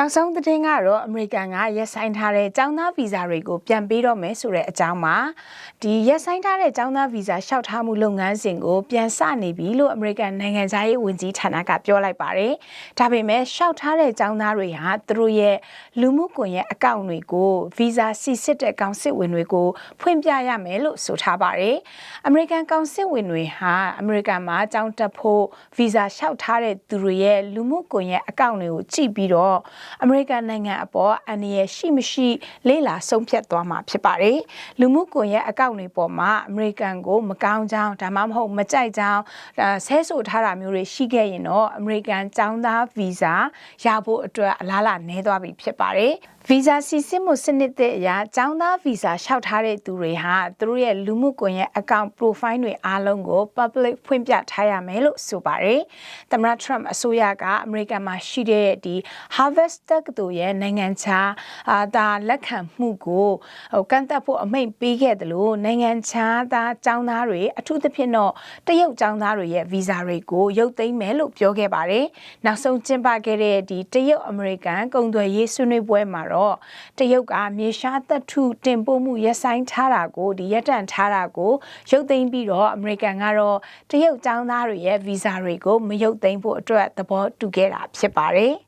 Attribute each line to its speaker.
Speaker 1: နောက်ဆုံးသတင်းကတော့အမေရိကန်ကရက်ဆိုင်ထားတဲ့ကျောင်းသားဗီဇာတွေကိုပြန်ပေးတော့မယ်ဆိုတဲ့အကြောင်းပါဒီရက်ဆိုင်ထားတဲ့ကျောင်းသားဗီဇာလျှောက်ထားမှုလုပ်ငန်းစဉ်ကိုပြန်စနေပြီလို့အမေရိကန်နိုင်ငံသားရေးဝန်ကြီးဌာနကပြောလိုက်ပါတယ်ဒါပေမဲ့လျှောက်ထားတဲ့ကျောင်းသားတွေဟာသူတို့ရဲ့လူမှုကွန်ရက်အကောင့်တွေကိုဗီဇာစီစစ်တဲ့ကောင်စစ်ဝင်တွေကိုဖွင့်ပြရမယ်လို့ဆိုထားပါတယ်အမေရိကန်ကောင်စစ်ဝင်တွေဟာအမေရိကန်မှာကျောင်းတက်ဖို့ဗီဇာလျှောက်ထားတဲ့သူတွေရဲ့လူမှုကွန်ရက်အကောင့်တွေကိုကြည့်ပြီးတော့အမေရိကန်နိုင်ငံအပေါ်အန္တရာယ်ရှိမရှိ လေ့လာဆုံးဖြတ်သွားမှာဖြစ်ပါတယ်။လူမှုကွန်ရက်အကောင့်တွေပေါ်မှာအမေရိကန်ကိုမကောင်းကြောင်းဒါမှမဟုတ်မကြိုက်ကြောင်းဆဲဆိုထားတာမျိုးတွေရှိခဲ့ရင်တော့အမေရိကန်ចောင်းသားဗီဇာရဖို့အတွက်အလားအလာနည်းသွားပြီဖြစ်ပါတယ်။ ဗီဇာစီစစ်မှုစနစ်တဲ့အရចောင်းသားဗီဇာလျှောက်ထားတဲ့သူတွေဟာသူတို့ရဲ့လူမှုကွန်ရက်အကောင့် profile တွေအားလုံးကို public ဖွင့်ပြထားရမယ်လို့ဆိုပါတယ်။သမ္မတ Trump အစိုးရကအမေရိကန်မှာရှိတဲ့ဒီ Harvard တက္ကသိုလ်ရဲ့နိုင်ငံခြားအာဒါလက်ခံမှုကိုဟိုကန့်သက်ဖို့အမိန့်ပေးခဲ့တယ်လို့နိုင်ငံခြားသားចောင်းသားတွေအထူးသဖြင့်တော့တရုတ်ចောင်းသားတွေရဲ့ဗီဇာတွေကိုရုပ်သိမ်းမယ်လို့ပြောခဲ့ပါတယ်။နောက်ဆုံးကျင်းပခဲ့တဲ့ဒီတရုတ်အမေရိကန်ကုန်သွယ်ရေးဆွေးနွေးပွဲမှာတော့ ့တရုတ်ကမြေရှားသက်ထုတင်ပို့မှုရပ်ဆိုင်းထားတာကိုဒီရက်တန့်ထားတာကိုရုပ်သိမ်းပြီးတော့အမေရိကန်ကတော့တရုတ်ចောင်းသားတွေရဲ့ဗီဇာတွေကိုမရုပ်သိမ်းဖို့အတွက်သဘောတူခဲ့တာဖြစ်ပါတယ်။